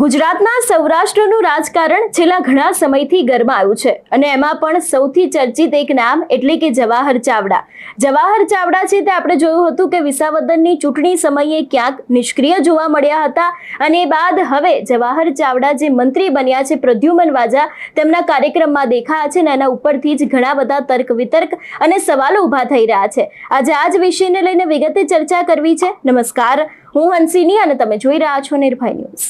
ગુજરાતના સૌરાષ્ટ્રનું રાજકારણ છેલ્લા ઘણા સમયથી ગરમાયું છે અને એમાં પણ સૌથી ચર્ચિત એક નામ એટલે કે જવાહર ચાવડા. જવાહર ચાવડા છે તે આપણે જોયું હતું કે વિસાવદનની ચૂંટણી સમયે ક્યાંક નિષ્ક્રિય જોવા મળ્યા હતા અને બાદ હવે જવાહર ચાવડા જે મંત્રી બન્યા છે, પ્રદ્યુમન વાજા, તેમના કાર્યક્રમમાં દેખાયા છે ને એના ઉપરથી જ ઘણા બધા તર્ક વિતર્ક અને સવાલો ઊભા થઈ રહ્યા છે. આજે આ જ વિષયને લઈને વિગતે ચર્ચા કરવી છે. નમસ્કાર. હું હંસિની અને તમે જોઈ રહ્યા છો નિર્ભય ન્યૂઝ.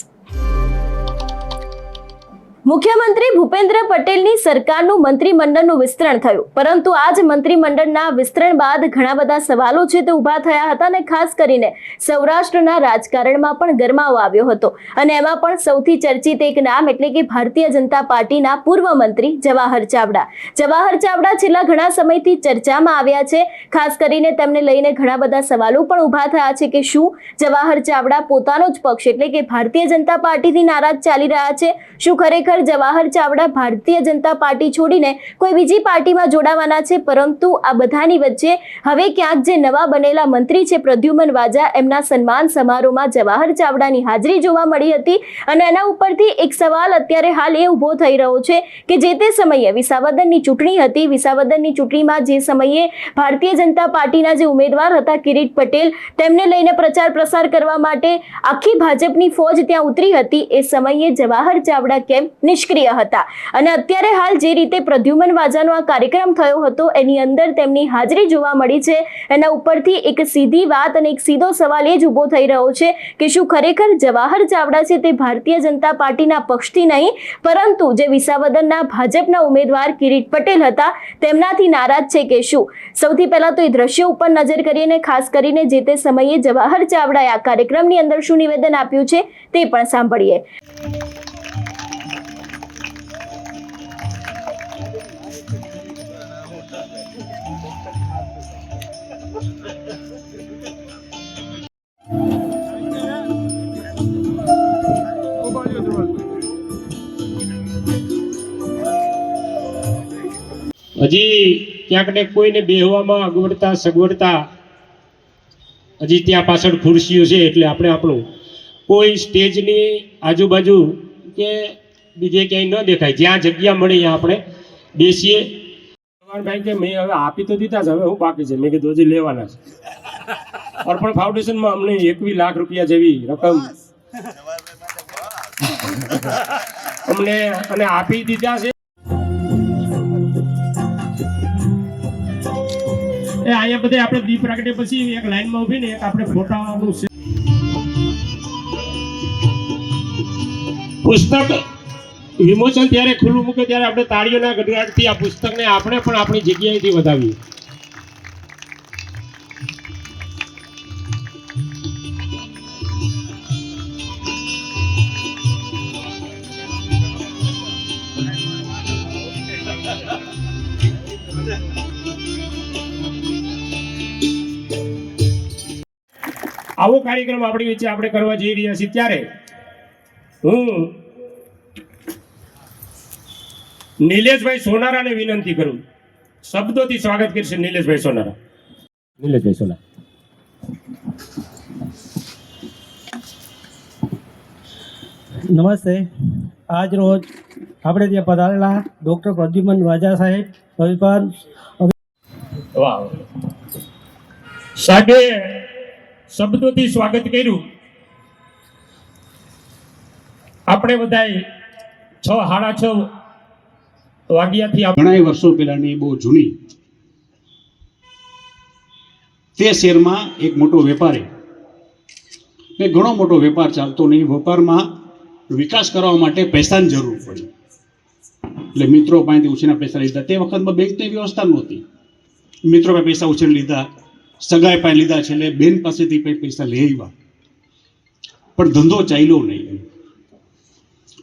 મુખ્યમંત્રી ભૂપેન્દ્ર પટેલની સરકારનું મંત્રીમંડળનું વિસ્તરણ થયું. પરંતુ આજ મંત્રીમંડળના વિસ્તરણ બાદ ઘણા બધા સવાલો છે તે ઊભા થયા હતા અને ખાસ કરીને સૌરાષ્ટ્રના રાજકારણમાં પણ ગરમાવો આવ્યો હતો. અને એમાં પણ સૌથી ચર્ચિત એક નામ એટલે કે ભારતીય જનતા પાર્ટીના પૂર્વ મંત્રી જવાહર ચાવડા. જવાહર ચાવડા છેલ્લા ઘણા સમયથી ચર્ચામાં આવ્યા છે. ખાસ કરીને તેમને લઈને ઘણા બધા સવાલો પણ ઊભા થયા છે કે શું જવાહર ચાવડા પોતાનો જ પક્ષ એટલે કે ભારતીય જનતા પાર્ટીથી નારાજ ચાલી રહ્યા છે? શું ખરેખર જવાહર ચાવડા ભારતીય જનતા પાર્ટી છોડીને કોઈ બીજી પાર્ટીમાં જોડાવાના છે, પરંતુ આ બધાની વચ્ચે હવે ક્યાંક જે નવા બનેલા મંત્રી છે, પ્રદ્યુમન વાજા, એમના સન્માન સમારોહમાં જવાહર ચાવડાની હાજરી જોવા મળી હતી અને એના ઉપરથી એક સવાલ અત્યારે હાલ એ ઊભો થઈ રહ્યો છે કે જે તે સમયે વિસાવદનની ચૂંટણી હતી. વિસાવદનની ચૂંટણીમાં જે સમયે ભારતીય જનતા પાર્ટીના જે ઉમેદવાર હતા, કિરીટ પટેલ, તેમને લઈને પ્રચાર પ્રસાર કરવા માટે આખી ભાજપની ફોજ ત્યાં ઉતરી હતી. એ સમયે જવાહર ચાવડા કેમ નિષ્ક્રિય હતા. અને અત્યારે હાલ જે રીતે પ્રદ્યુમન વાજાનો આ કાર્યક્રમ થયો હતો, એની અંદર તેમની હાજરી જોવા મળી છે. એના ઉપરથી એક સીધી વાત અને એક સીધો સવાલ એ જ ઊભો થઈ રહ્યો છે કે શું ખરેખર જવાહર ચાવડા છે તે ભારતીય જનતા પાર્ટીના પક્ષથી નહીં, પરંતુ જે વિસાવદનના ભાજપના ઉમેદવાર કિરીટ પટેલ હતા, તેમનાથી નારાજ છે કે શું? સૌથી પહેલાં તો એ દ્રશ્ય ઉપર નજર કરીએ ને ખાસ કરીને જે તે સમયે જવાહર ચાવડાએ આ કાર્યક્રમની અંદર શું નિવેદન આપ્યું છે તે પણ સાંભળીએ. હજી ક્યાંક ને કોઈને બેહવામાં અગવડતા, સગવડતા, હજી ત્યાં પાછળ ખુરશીઓ છે એટલે આપણે આપણું કોઈ સ્ટેજની આજુબાજુ કે બીજે ક્યાંય ન દેખાય. જ્યાં જગ્યા મળે ત્યાં આપણે બેસીએ. ભાઈ કે મેં હવે આપી તો દીધા છે, હવે હું બાકી છે? મેં કીધું હજી લેવાના છે. અર્પણ ફાઉન્ડેશનમાં અમને એકવી લાખ રૂપિયા જેવી રકમ અમને અને આપી દીધા છે. એ અહીંયા બધે આપણે દીપ રાગડે પછી એક લાઈનમાં ઊભી ને એક આપણે ફોટાનું છે. પુસ્તક વિમોચન ત્યારે ખુલ્લું મૂકે ત્યારે આપણે તાળીઓના ગઢગાટથી આ પુસ્તકને આપણે પણ આપણી જગ્યાએથી વધાવીએ. આવો કાર્યક્રમ આપણી વચ્ચે આપણે કરવા જઈ રહ્યા છીએ ત્યારે હું નિલેશભાઈ સોનારાને વિનંતી કરું. શબ્દોથી સ્વાગત કરશે નિલેશભાઈ સોનારા. નિલેશભાઈ સોનારા. નમસ્તે. આજ રોજ આપણે ત્યાં પધારેલા ડૉક્ટર પ્રદ્યુમન વાજા સાહેબ અભિપાન વાહ. સાહેબે શબ્દોથી સ્વાગત કર્યું. આપણે બધાએ છ, સાડા છ વાગ્યાથી ઘણા વર્ષો પહેલાની બહુ જૂની. તે શહેરમાં એક મોટો વેપારી. ને ઘણો મોટો વેપાર ચાલતો નહીં. વેપારમાં વિકાસ કરવા માટે પૈસાની જરૂર પડી. એટલે મિત્રો પાસેથી ઉછીના પૈસા લીધા. તે વખતમાં બેંકની વ્યવસ્થા નહોતી. મિત્રો પાસે પૈસા ઉછીને લીધા. સગાઈ પાસે લીધા છે એટલે બેન પાસેથી કંઈ પૈસા લઈ આવ્યા. પણ ધંધો ચાલ્યો નહીં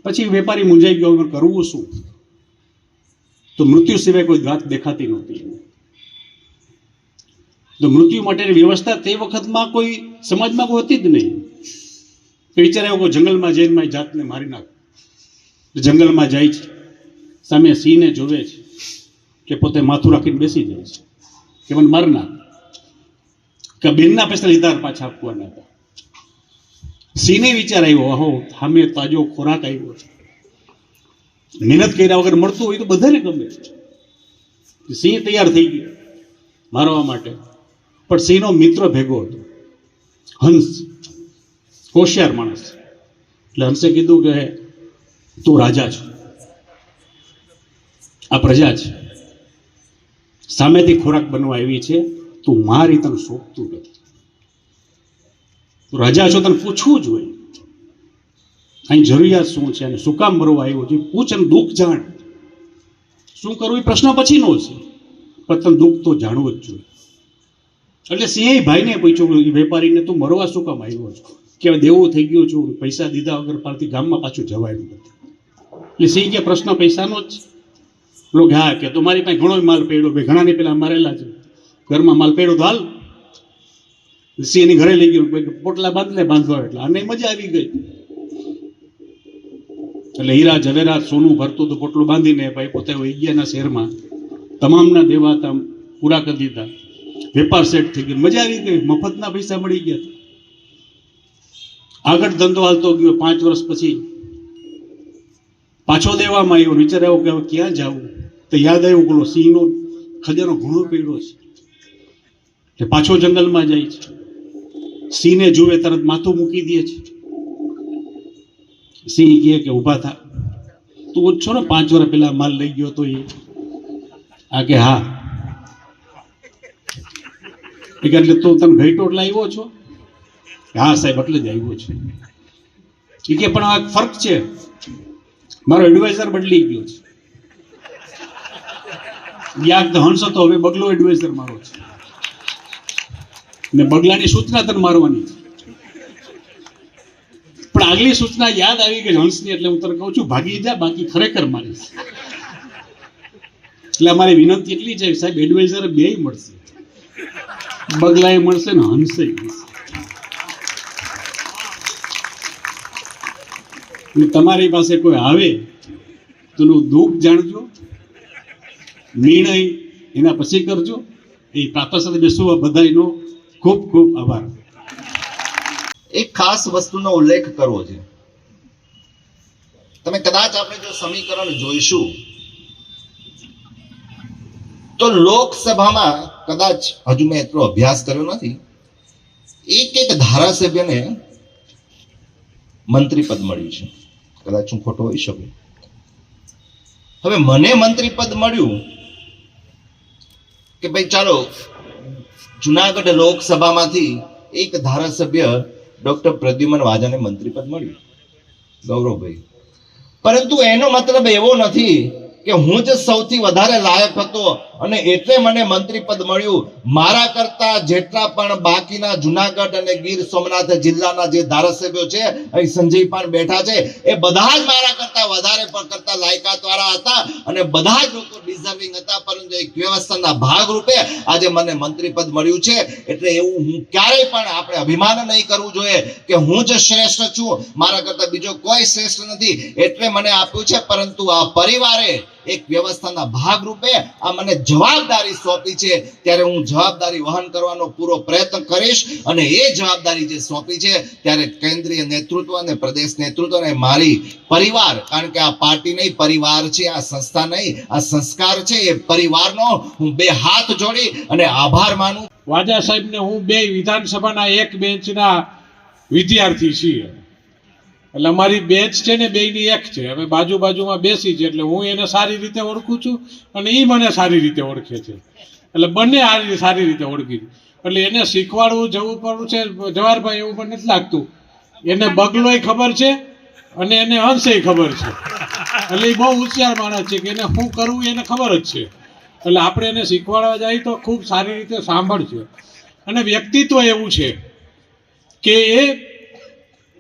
પછી વેપારી મૂંઝાઈ ગયો કરવું શું? તો મૃત્યુ સિવાય કોઈ ઘાત દેખાતી નહોતી તો મૃત્યુ માટેની વ્યવસ્થા તે વખતમાં કોઈ સમાજમાં કોઈ હતી જ નહીં. તો એવો કોઈ જંગલમાં જઈને મારી જાતને મારી નાખ. જંગલમાં જાય છે. સામે સિંહને જોવે છે કે પોતે માથું રાખીને બેસી જાય છે. કે મને માર નાખ. કે બેનના પૈસા લીધા પાછા આપવાના હતા. સિંહને વિચાર આવ્યો અહો સામે તાજો ખોરાક આવ્યો છે. મહેનત કર્યા વગર મળતું હોય તો બધાને ગમે સિંહ તૈયાર થઈ ગયો મારવા માટે. પણ સિંહનો મિત્ર ભેગો હતો. હંસ, હોશિયાર માણસ. એટલે હંસે કીધું કે, તું રાજા છો. આ પ્રજા છે. સામેથી ખોરાક બનવા આવી છે. તું મારી તને શોભતું નથી. રાજા છો, તને પૂછવું જોઈએ અહીં જરૂરિયાત શું છે અને શું કામ મરવા આવ્યો છે, પૂછ અને દુઃખ જાણ. શું કરવું એ પ્રશ્ન પછીનો છે, પણ દુઃખ તો જાણવું જ જોઈએ. એટલે સિંહ ભાઈને પૂછ્યું વેપારીને તું મરવા શું કામ આવ્યો છો? કે દેવું થઈ ગયું છું, પૈસા દીધા વગર પારથી ગામમાં પાછું જવાયું નથી એટલે સિંહ કે, પ્રશ્ન પૈસાનો જ લોકો હા કે, તો મારી પાસે ઘણો માલ પડ્યો ભાઈ ઘણાને પેલા મારેલા છે. ઘરમાં માલપેડું હાલ. સિંહની ઘરે લઈ ગયું. પોટલા બાંધલે બાંધવા એટલે. અને મજા આવી ગઈ. એટલે હીરા જવેરાત સોનું ભરતું તો પોટલું બાંધીને ભાઈ પોતે વહી ગયાના શહેરમાં તમામના દેવા તામ પૂરા કરી દીધા. વેપાર સેટ થઈ ગયો. મજા આવી ગઈ. મફતના પૈસા મળી ગયા. આગળ ધંધો હાલતો ગયો પાંચ વર્ષ પછી. પાછો દેવામાં આવ્યો. વિચાર આવ્યો કે ક્યાં જવું? તો યાદ આવ્યું પેલો સિંહનો ખજાનો ઘણો પડ્યો છે. એટલે પાછો જંગલમાં જાય છે. સિંહને જુએ, તરત માથું મૂકી દે છે. સિંહ કહે કે, ઊભા થા. તું ઓછો ને? પાંચ વર્ષ પહેલા માલ લઈ ગયો તો એ. આ કે, હા. એટલે તું તમે ઘઈટોટ લાવ્યો છો? હા સાહેબ, એટલે જ આવ્યો છે. એ કે, પણ આ ફરક છે. મારો એડવાઇઝર બદલી ગયો છે. યાદ હંસ હતો હવે બગલો એડવાઇઝર મારો છે. ને બગલાની સૂચના તને મારવાની પણ આગલી સૂચના યાદ આવી ગઈ હંસની, એટલે હું તને કહું છું, ભાગી જા, બાકી ખરેખર મારીશ. એટલે અમારી વિનંતી એટલી છે, સાહેબ એડવાઇઝર બે મળશે. બગલાએ મળશે ને હંસે તમારી પાસે કોઈ આવે તો દુઃખ જાણજો, નિર્ણય એના પછી કરજો, એ પ્રાપ્ત સાથે બેસવા બધાનો ખૂબ ખૂબ આભાર. એક ખાસ વસ્તુનો ઉલ્લેખ કરવો છે. તમે કદાચ આપણે જો સમીકરણ જોઈશું, તો લોકસભામાં કદાચ હજુ મેં એટલો અભ્યાસ કર્યો નથી. એક એક ધારાસભ્યને મંત્રી પદ મળ્યું છે. કદાચ હું ખોટો હોઈ શકું. હવે મને મંત્રી પદ મળ્યું કે ભાઈ ચાલો જુનાગઢ લોકસભામાંથી એક ધારાસભ્ય ડોક્ટર પ્રદ્યુમન વાજાને મંત્રીપદ મળ્યું. ગૌરવભાઈ. પરંતુ એનો મતલબ એવો નથી કે હું જ સૌથી વધારે લાયક હતો અને એટલે મને મંત્રી પદ મળ્યું. મારા કરતા જેટલા પણ બાકીના જુનાગઢ અને ગીર સોમનાથ જિલ્લાના જે ધારાસભ્યો છે, અહીં સંજય પણ બેઠા છે, એ બધા જ મારા કરતા વધારે કરતા લાયકાત વાળા હતા અને બધા જ લોકો ડિઝર્વિંગ હતા, પરંતુ એક વ્યવસ્થાના ભાગરૂપે આજે મને મંત્રી પદ મળ્યું છે. એટલે એવું હું ક્યારેય પણ આપણે અભિમાન નહીં કરવું જોઈએ કે હું જ શ્રેષ્ઠ છું. મારા કરતા બીજો કોઈ શ્રેષ્ઠ નથી. એટલે મને આપ્યું છે, પરંતુ આ પરિવારે એક વ્યવસ્થાના ભાગરૂપે આ મને જવાબદારી સોંપી છે. ત્યારે હું જવાબદારી વહન કરવાનો પૂરો પ્રયત્ન કરીશ અને એ જવાબદારી જે સોંપી છે, ત્યારે કેન્દ્રીય નેતૃત્વ અને પ્રદેશ નેતૃત્વ અને મારી પરિવાર, કારણ કે આ પાર્ટી નહીં, પરિવાર છે, આ સંસ્થા નહીં, આ સંસ્કાર છે, એ પરિવારનો હું બે હાથ જોડી અને આભાર માનું. વાજા સાહેબને હું બે વિધાનસભાના એક બેન્ચના વિદ્યાર્થી છીએ. એટલે અમારી બેચ છે ને બેયની એક છે. અમે બાજુ બાજુમાં બેસી છે, એટલે હું એને સારી રીતે ઓળખું છું અને એ મને સારી રીતે ઓળખે છે. એટલે બંને આ સારી રીતે ઓળખી છે. એટલે એને શીખવાડવું જવું પડવું છે, જવાહરભાઈ, એવું પણ નથી લાગતું. એને બગલોય ખબર છે અને એને હંસે ખબર છે. એટલે એ બહુ હોશિયાર માણસ છે કે એને શું કરવું એને ખબર જ છે. એટલે આપણે એને શીખવાડવા જાય તો ખૂબ સારી રીતે સાંભળશે. અને વ્યક્તિત્વ એવું છે કે એ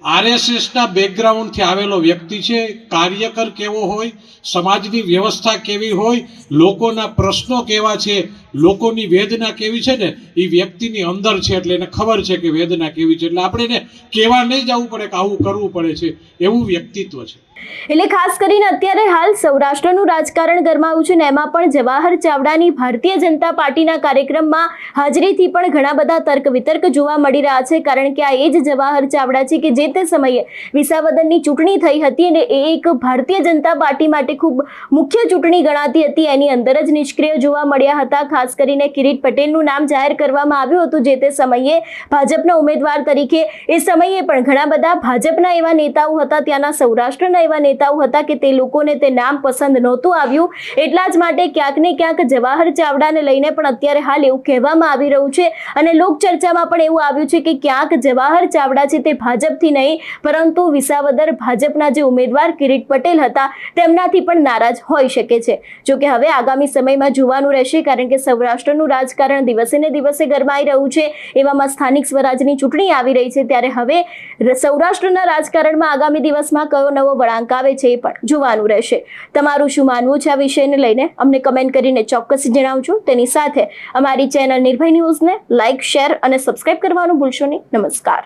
આરએસએસના બેકગ્રાઉન્ડથી આવેલો વ્યક્તિ છે, કાર્યકર કેવો હોય, સમાજની વ્યવસ્થા કેવી હોય, લોકોના પ્રશ્નો કેવા છે લોકોની વેદના કેવી છે ને, એ વ્યક્તિની અંદર છે એટલે એને ખબર છે કે વેદના કેવી છે. એટલે આપણે એને કહેવા નહીં જવું પડે કે આવું કરવું પડે છે, એવું વ્યક્તિત્વ છે. એટલે ખાસ કરીને અત્યારે હાલ સૌરાષ્ટ્રનું રાજકારણ ગરમાયું છે ને, એમાં પણ જવાહર ચાવડાની ભારતીય જનતા પાર્ટીના કાર્યક્રમમાં હાજરીથી પણ ઘણા બધા તર્ક વિતર્ક જોવા મળી રહ્યા છે. કારણ કે આ એ જ જવાહર ચાવડા છે કે જે તે સમયે વિસાવદનની ચૂંટણી થઈ હતી અને એ એક ભારતીય જનતા પાર્ટી માટે ખૂબ મુખ્ય ચૂંટણી ગણાતી હતી. એની અંદર જ નિષ્ક્રિય જોવા મળ્યા હતા. ખાસ કરીને કિરીટ પટેલનું નામ જાહેર કરવામાં આવ્યું હતું જે તે સમયે ભાજપના ઉમેદવાર તરીકે, એ સમયે પણ ઘણા બધા ભાજપના એવા નેતાઓ હતા, ત્યાંના સૌરાષ્ટ્રના એવા નેતાઓ હતા કે તે લોકોને તે નામ પસંદ નહોતું આવ્યું. એટલા જ માટે ક્યાંક ને ક્યાંક જવાહર ચાવડાને લઈને પણ અત્યારે હાલ એવું કહેવામાં આવી રહ્યું છે. અને લોકચર્ચામાં પણ એવું આવ્યું છે કે ક્યાંક જવાહર ચાવડા છે તે ભાજપથી નહીં, પરંતુ વિસાવદર ભાજપના જે ઉમેદવાર કિરીટ પટેલ હતા, તેમનાથી પણ નારાજ હોઈ શકે છે. જોકે હવે આગામી સમયમાં જોવાનું રહેશે, કારણ કે સૌરાષ્ટ્રનું રાજકારણ દિવસે ને દિવસે ગરમાઈ રહ્યું છે. એવામાં સ્થાનિક સ્વરાજની ચૂંટણી આવી રહી છે. ત્યારે હવે સૌરાષ્ટ્રના રાજકારણમાં આગામી દિવસમાં કયો નવો વળાંક આવે છે એ પણ જોવાનું રહેશે. તમારું શું માનવું છે આ વિષયને લઈને? અમને કમેન્ટ કરીને ચોક્કસ જણાવજો. તેની સાથે અમારી ચેનલ નિર્ભય ન્યૂઝને લાઇક શેર અને સબસ્ક્રાઇબ કરવાનું ભૂલશો નહીં. નમસ્કાર.